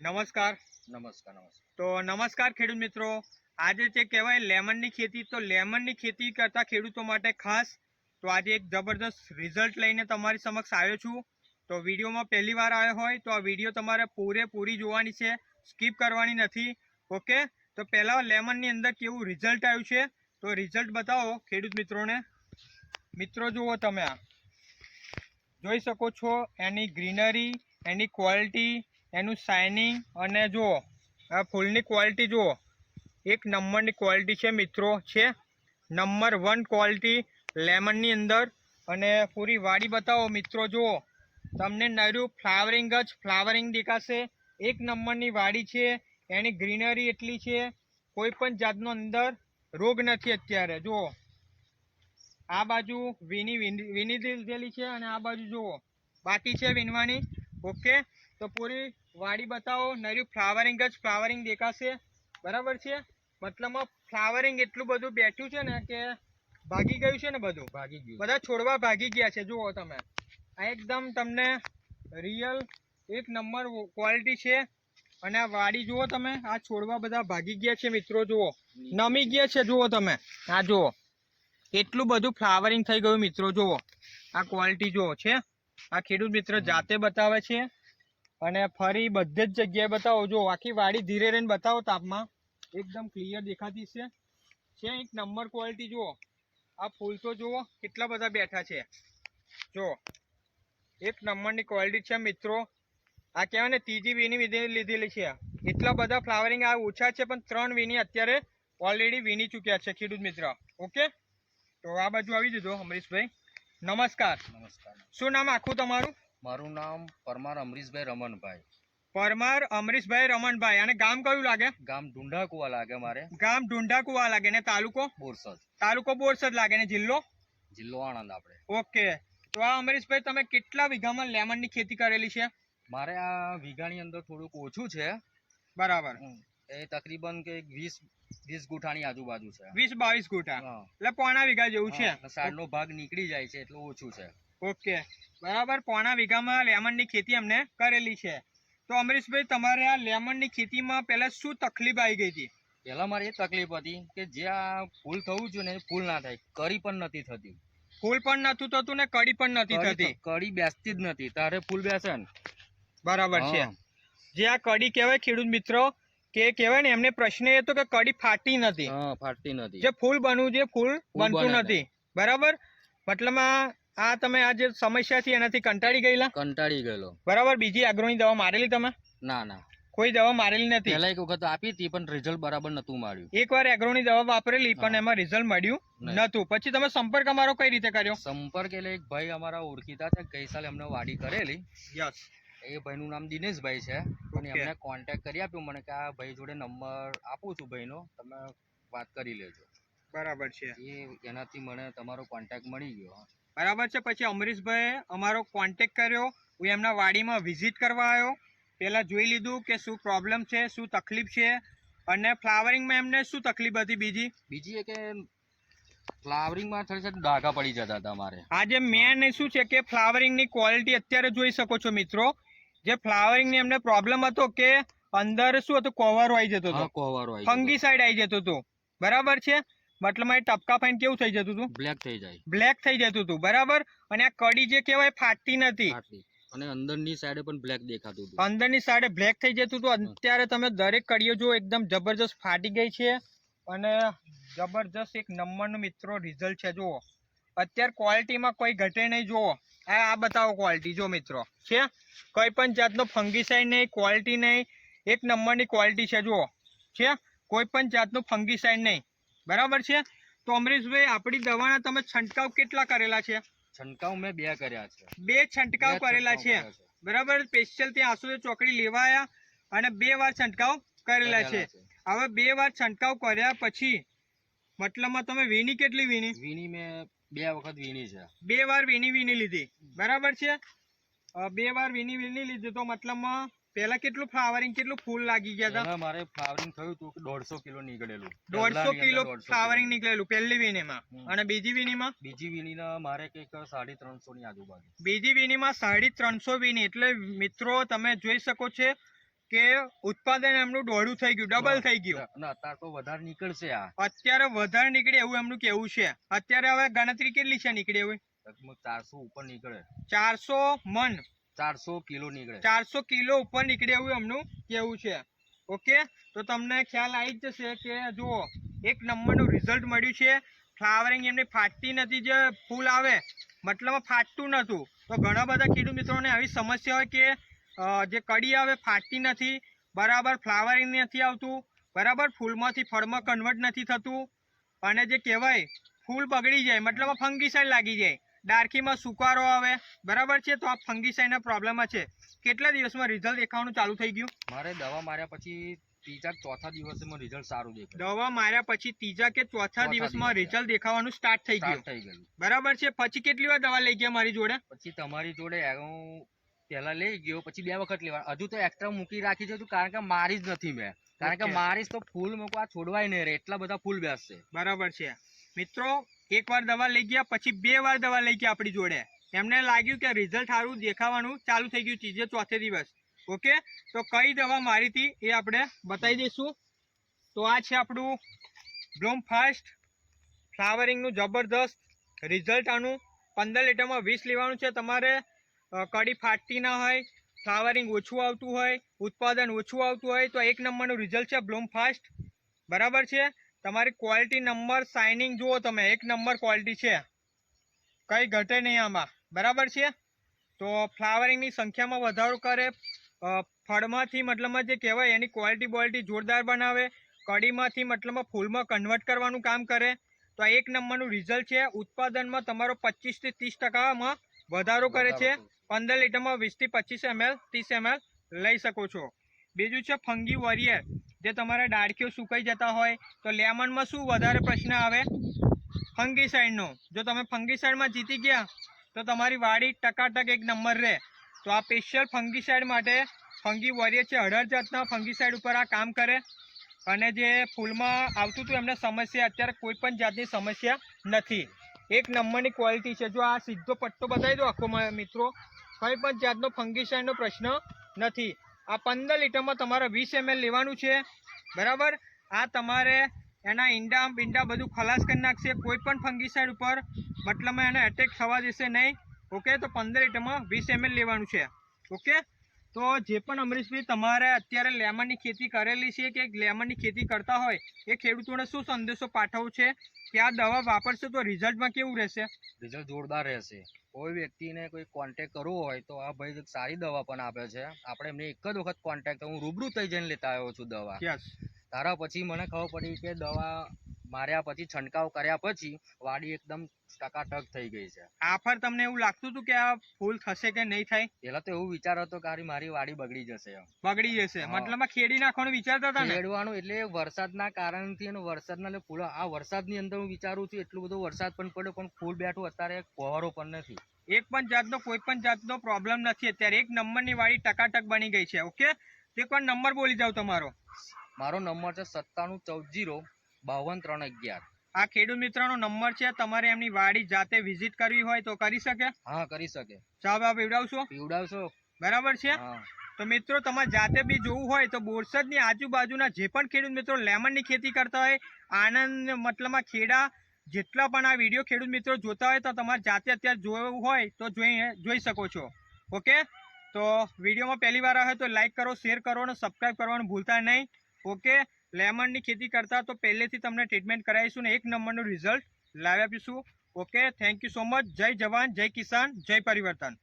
નમસ્કાર. નમસ્કાર નમસ્કાર. તો નમસ્કાર ખેડૂત મિત્રો. આજે જે કહેવાય લેમનની ખેતી તો લેમનની ખેતી કરતા ખેડૂતો માટે ખાસ તો આજે એક જબરદસ્ત રિઝલ્ટ લઈને તમારી સમક્ષ આવ્યો છું. તો વિડીયોમાં પહેલી વાર આવ્યો હોય તો આ વીડિયો તમારે પૂરેપૂરી જોવાની છે. સ્કીપ કરવાની નથી. ઓકે? તો પહેલાં લેમનની અંદર કેવું રિઝલ્ટ આવ્યું છે? તો રિઝલ્ટ બતાવો ખેડૂત મિત્રોને. મિત્રો જુઓ તમે આ. જોઈ શકો છો એની ગ્રીનરી એની ક્વોલિટી એનું શાઇનિંગ અને જુઓ, આ ફૂલની ક્વોલિટી જુઓ. એક નંબરની ક્વોલિટી છે મિત્રો, છે. નંબર વન ક્વોલિટી લેમનની અંદર. અને પૂરી વાડી બતાવો મિત્રો, જુઓ. તમને નર્યું ફ્લાવરિંગ જ ફ્લાવરિંગ દેખાશે. એક નંબરની વાડી છે, એની ગ્રીનરી એટલી છે. કોઈ પણ જાતનો અંદર રોગ નથી અત્યારે, જુઓ. આ બાજુ વીની વીની દીધેલી છે અને આ બાજુ જુઓ. બાકી છે વીનવાની ઓકે તો પૂરી વાડી બતાવો. નર્યું ફ્લાવરિંગ જ ફ્લાવરિંગ દેખાશે. બરાબર છે? મતલબમાં ફ્લાવરિંગ એટલું બધું બેઠ્યું છે ને કે ભાગી ગયું છે ને બધું? ભાગી ગયું. બધા છોડવા ભાગી ગયા છે. જુઓ તમે. આ એકદમ તમને રિયલ એક નંબર ક્વોલિટી છે. અને આ વાડી જુઓ તમે. આ છોડવા બધા ભાગી ગયા છે મિત્રો જુઓ. નમી ગયા છે જુઓ તમે. આ જુઓ. એટલું બધું ફ્લાવરિંગ થઈ ગયું મિત્રો જુઓ. આ ક્વોલિટી જુઓ છે. આ ખેડૂત મિત્ર જાતે બતાવે છે. અને ફરી બધે જ જગ્યાએ બતાવો. જો આખી વાડી ધીરે રહીને બતાવો તાપમાં. એકદમ ક્લિયર દેખાતી છે. છે એક નંબર ક્વોલિટી જુઓ. આ ફૂલ તો જુઓ કેટલા બધા બેઠા છે. જો એક નંબરની ક્વોલિટી છે મિત્રો. આ કહેવાય ને ત્રીજી વીની વિધી લીધેલી છે. એટલા બધા ફ્લાવરિંગ આ ઓછા છે પણ ત્રણ વીની અત્યારે ઓલરેડી વીની ચૂક્યા છે ખેડૂત મિત્ર. ઓકે? તો આ બાજુ આવી જજો અમરીશભાઈ. નમસ્કાર. નમસ્કાર. શું નામ આખું તમારું? મારું નામ પરમાર અમરીશભાઈ રમણભાઈ. પરમાર અમરીશભાઈ રમણભાઈ. અને ગામ કયું લાગે? ગામ ઢુંઢાકુવા લાગે મારે. ગામ ઢુંઢાકુવા લાગે. ને તાલુકો? બોરસદ. તાલુકો બોરસદ લાગે. ને જિલ્લો? જિલ્લો આણંદ આપણે. ઓકે. તો આ અમરીશભાઈ તમે કેટલા વીઘામાં લેમનની ખેતી કરેલી છે? મારે આ વીઘાની અંદર થોડુંક ઓછું છે. બરાબર. એ તકરીબન કે વીસ વીસ ગુઠાની આજુબાજુ છે. વીસ બાવીસ ગુઠા. એટલે પોણા વીઘા જેવું છે. સાડનો ભાગ નીકળી જાય છે એટલું ઓછું છે. ઓકે. બરાબર પોણા વીઘામાં લેમનની ખેતી અમને કરેલી છે. તો અમરીશભાઈ તમારે આ લેમનની ખેતીમાં પહેલાં શું તકલીફ આવી ગઈ હતી? પહેલાં મારે એ તકલીફ હતી કે જે આ ફૂલ થવું જોઈએ ને ફૂલ ના થાય. કરી પણ નથી થતી. ફૂલ પણ નતું થતું ને કડી પણ નથી થતી. કડી બેસતી જ નથી. તારે ફૂલ બેસે ને. બરાબર છે. જે આ કડી કહેવાય ખેડૂત મિત્રો કે કહેવાય ને એમને પ્રશ્ન એ હતો કે કડી ફાટી નથી. ફાટતી નથી. જે ફૂલ બનવું છે ફૂલ ફૂલ બનતું નથી. બરાબર? મતલબમાં આ તમે આ જે સમસ્યા છે એનાથી કંટાળી ગયેલા? કંટાળી ગયેલો. બરાબર બીજી આગ્રોની દવા મારેલી તમે? ના ના. કોઈ દવા મારેલી નથી? પહેલા એક વખત આપી હતી પણ રિઝલ્ટ બરાબર નતું મળ્યું. એકવાર એગ્રોની દવા વાપરેલી પણ એમાં રિઝલ્ટ મળ્યું નતું પછી તમે સંપર્ક અમારો કઈ રીતે કર્યો? સંપર્ક એટલે એક ભાઈ અમારા ઓળખીતા છે ગઈ સાલે અમને વાડી કરેલી. યસ. એ ભાઈનું નામ દિનેશભાઈ છે અને એમને કોન્ટેક્ટ કરી આપ્યો મને કે આ ભાઈ જોડે નંબર આપું છું ભાઈનો તમે વાત કરી લેજો. બરાબર છે. એ એનાથી મને તમારો કોન્ટેક્ટ મળી ગયો. બરાબર છે. પછી અમરીશભાઈએ અમારો કોન્ટેક કર્યો. હું એમના વાડીમાં વિઝિટ કરવા આવ્યો. પહેલાં જોઈ લીધું કે શું પ્રોબ્લેમ છે શું તકલીફ છે અને ફ્લાવરિંગમાં એમને શું તકલીફ હતી બીજી? બીજી એ કે ફ્લાવરિંગમાં થોડી સાથે ડાઘા પડી જતા હતા અમારે. આજે મેન શું છે કે ફ્લાવરિંગની ક્વોલિટી અત્યારે જોઈ શકો છો મિત્રો. જે ફ્લાવરિંગની એમને પ્રોબ્લેમ હતો કે અંદર શું હતું કોવારો આવી જતો હતો. કોવારો આવી ફંગી સાઈડ આવી જતો હતો. બરાબર છે? મતલબ એ ટપકા ફાઈન કેવું થઈ જતું હતું બ્લેક થઈ જાય. બ્લેક થઈ જતું હતું બરાબર? અને આ કડી જે કહેવાય ફાટતી નથી. અને અંદરની સાઈડે પણ બ્લેક દેખાતું હતું. અંદરની સાઈડે બ્લેક થઈ જતું હતું અત્યારે તમે દરેક કડીઓ જો એકદમ જબરજસ્ત ફાટી ગઈ છે. અને જબરજસ્ત એક નંબરનું મિત્રો રિઝલ્ટ છે જુઓ. અત્યારે ક્વોલિટીમાં કોઈ ઘટે નહીં જુઓ. આ આ બતાવો ક્વોલિટી જો મિત્રો. છે? કોઈ પણ જાતનો ફંગીસાઇડ નહીં ક્વોલિટી નહીં. એક નંબરની ક્વોલિટી છે જુઓ. છે? કોઈ પણ જાતનું ફંગીસાઇડ નહીં. બરાબર છે? તો અમરીશભાઈ આપણી દવાના તમે છંટકાવ કેટલા કરેલા છે? છંટકાવ મેં બે કર્યા છે. બે છંટકાવ કરેલા છે. બરાબર? સ્પેશિયલ ત્યાં આસુદે ચોકડી લેવાયા અને બે વાર છંટકાવ કરેલા છે. હવે બે વાર છંટકાવ કર્યા પછી મતલબમાં તમે વીણી કેટલી વીણી? વીણી મેં બે વખત વીણી છે. બે વાર વીણી વીણી લીધી. બરાબર છે? બે વાર વીણી વીણી લીધી તો મતલબમાં પહેલા કેટલું ફ્લાવરિંગ કેટલું ફૂલ લાગી ગયા હતા મારે ફ્લાવરિંગ થયું હતું કે દોઢસો કિલો નીકળેલું. દોઢસો કિલો ફ્લાવરિંગ નીકળેલું પહેલી વીણીમાં. અને બીજી વીણીમાં? બીજી વીણીના મારે કંઈક સાડી ત્રણસો ની આજુબાજુ. બીજી વીણીમાં સાડી ત્રણસો વીણી. એટલે મિત્રો તમે જોઈ શકો છો કે ઉત્પાદન એમનું દોઢું થઈ ગયું ડબલ થઈ ગયું. અત્યારે તો વધારે નીકળશે આ. અત્યારે વધારે નીકળે એવું એમનું કેવું છે. અત્યારે હવે ગણતરી કેટલી છે નીકળે એવું ચારસો ઉપર નીકળે. ચારસો મન ચારસો કિલો નીકળે. ચારસો કિલો ઉપર નીકળે એવું એમનું કેવું છે. ઓકે? તો તમને ખ્યાલ આવી જ જશે કે જુઓ, એક નંબરનું રિઝલ્ટ મળ્યું છે. ફ્લાવરિંગ એમની ફાટતી નથી જે ફૂલ આવે. મતલબ ફાટતું નહોતું. તો ઘણા બધા ખેડૂત મિત્રોને આવી સમસ્યા હોય કે જે કડી આવે ફાટતી નથી. બરાબર ફ્લાવરિંગ નથી આવતું. બરાબર ફૂલમાંથી ફળમાં કન્વર્ટ નથી થતું. અને જે કહેવાય, ફૂલ બગડી જાય. મતલબ ફંગીસાઇડ લાગી જાય. ડાર્કીમાં સુકારો આવે. બરાબર છે? તો આ ફંગીસાઇડના પ્રોબ્લેમ છે. કેટલા દિવસમાં રિઝલ્ટ દેખાવાનું ચાલુ થઈ ગયું? મારે દવા માર્યા પછી ત્રીજા ચોથા દિવસમાં રિઝલ્ટ સારું દેખાય. દવા માર્યા પછી ત્રીજા કે ચોથા દિવસમાં રિઝલ્ટ દેખાવાનું સ્ટાર્ટ થઈ ગયું. થઈ ગયું. બરાબર છે? પછી કેટલી વાર દવા લઈ ગયા મારી જોડે? પછી તમારી જોડે હું પહેલા લઈ ગયો પછી બે વખત લેવા. હજુ તો એક્સ્ટ્રા મૂકી રાખી છે તું કારણ કે મારી જ નથી મેં. કારણ કે મારી તો ફૂલ મૂકવા છોડવાય નહીં રે. એટલા બધા ફૂલ બેસશે. બરાબર છે. મિત્રો એક વાર દવા લઈ ગયા, પછી બે વાર દવા લઈ ગયા આપણી જોડે. એમને લાગ્યું કે રિઝલ્ટ સારું દેખાવાનું ચાલુ થઈ ગયું ત્રીજે ચોથે દિવસ. ઓકે? તો કઈ દવા મારી હતી એ આપણે બતાવી દઈશું. તો આ છે આપણું બ્લોમ ફાસ્ટ ફ્લાવરિંગનું જબરદસ્ત રિઝલ્ટ આનું. પંદર લીટરમાં વીસ લેવાનું છે. તમારે કડી ફાટતી ના હોય ફ્લાવરિંગ ઓછું આવતું હોય, ઉત્પાદન ઓછું આવતું હોય, તો એક નંબરનું રિઝલ્ટ છે બ્લોમ ફાસ્ટ બરાબર છે? તમારી ક્વોલિટી નંબર શાઇનિંગ જુઓ તમે. એક નંબર ક્વોલિટી છે. કંઈ ઘટે નહીં આમાં. બરાબર છે? તો ફ્લાવરિંગની સંખ્યામાં વધારો કરે. ફળમાંથી મતલબમાં જે કહેવાય એની ક્વોલિટી બોલિટી જોરદાર બનાવે. કડીમાંથી મતલબમાં ફૂલમાં કન્વર્ટ કરવાનું કામ કરે. તો આ એક નંબરનું રિઝલ્ટ છે. ઉત્પાદનમાં તમારો પચીસથી ત્રીસ ટકામાં વધારો કરે છે. પંદર લીટરમાં વીસથી પચીસ એમએલ ત્રીસ એમએલ લઈ શકો છો. બીજું છે ફંગી વોરિયર. જે તમારા ડાળખીઓ સુકાઈ જતા હોય, તો લેમનમાં શું વધારે પ્રશ્ન આવે? ફંગીસાઇડનો જો તમે ફંગીસાઇડમાં જીતી ગયા, તો તમારી વાડી ટકાટક એક નંબર રહે. તો આ સ્પેશિયલ ફંગીસાઇડ માટે ફંગી વોરિયર છે અઢાર જાતના ફંગીસાઇડ ઉપર આ કામ કરે. અને જે ફૂલમાં આવતું હતું, એમને સમસ્યા, અત્યારે કોઈ પણ જાતની સમસ્યા નથી. એક નંબરની ક્વોલિટી છે. જો આ સીધો પટ્ટો બતાવી દો આખો મિત્રો. કંઈ પણ જાતનો ફંગીસાઇડનો પ્રશ્ન નથી. આ પંદર લીટરમાં તમારે વીસ એમએલ લેવાનું છે. બરાબર? આ તમારે એના ઈંડા, બિંડા બધું ખલાસ કરી નાખશે કોઈ પણ ફંગીસાઇડ ઉપર. મતલબમાં એને એટેક થવા દેશે નહીં. ઓકે? તો પંદર લીટરમાં વીસ એમએલ લેવાનું છે. ઓકે? તો જે પણ અમરીશભાઈ તમારે અત્યારે લેમનની ખેતી કરેલી છે કે લેમનની ખેતી કરતા હોય એ ખેડૂતોને શું સંદેશો પાઠવવો છે? કે આ દવા વાપરશે તો રિઝલ્ટમાં કેવું રહેશે? રિઝલ્ટ જોરદાર રહેશે. કોઈ વ્યક્તિને કોઈ કોન્ટેક કરવો હોય તો આ ભાઈ સારી દવા પણ આપે છે. આપણે એમને એક જ વખત કોન્ટેક હું રૂબરૂ થઈ જઈને લેતા આવ્યો છું દવા. તારા પછી મને ખબર પડી કે દવા માર્યા પછી છંટકાવ કર્યા પછી વાડી એકદમ ટકાટક થઈ ગઈ છે. આફર તમને એવું લાગતું હતું કે આ ફૂલ થશે કે નહીં થાય? પેલા તો એવું વિચાર હતો કે મારી વાડી બગડી જશે બગડી જશે. મતલબ ખેડી નાખવાનું વિચારતા હતા ખેડવાનું એટલે વરસાદના કારણથી અને વરસાદના ફૂલ આ વરસાદની અંદર હું વિચારું છું એટલું બધો વરસાદ પણ પડ્યો પણ ફૂલ બેઠું અત્યારે કોહરો પણ નથી. એક પણ જાતનો કોઈ પણ જાતનો પ્રોબ્લેમ નથી અત્યારે. એક નંબરની વાડી ટકાટક બની ગઈ છે ઓકે એક એકવાર નંબર બોલી જાવ તમારો. મારો નંબર છે સત્તાણું ચૌદ જીરો બાવન ત્રણ અગિયાર. આ ખેડૂત મિત્રનો નંબર છે. તમારે એમની વાડી જાતે વિઝિટ કરવી હોય તો કરી શકે? હા કરી શકે. ચા બા પીવડાવશો? પીવડાવશો. બરાબર છે? તો મિત્રો તમારે જાતે બી જોવું હોય તો બોરસદની આજુબાજુના જે પણ ખેડૂત મિત્રો લેમનની ખેતી કરતા હોય આનંદ મતલબમાં ખેડા જેટલા પણ આ વીડિયો ખેડૂત મિત્રો જોતા હોય તો તમારે જાતે અત્યારે જોવું હોય તો જોઈ જોઈ શકો છો. ઓકે? તો વિડીયોમાં પહેલી વાર આવે તો લાઈક કરો શેર કરો અને સબસ્ક્રાઈબ કરવાનું ભૂલતા નહીં. ઓકે? લેમનની ખેતી કરતા તો પહેલેથી તમને ટ્રીટમેન્ટ કરાવીશું ને એક નંબરનું રિઝલ્ટ લાવી આપીશું. Okay thank you so much જય જવાન, જય કિસાન, જય પરિવર્તન.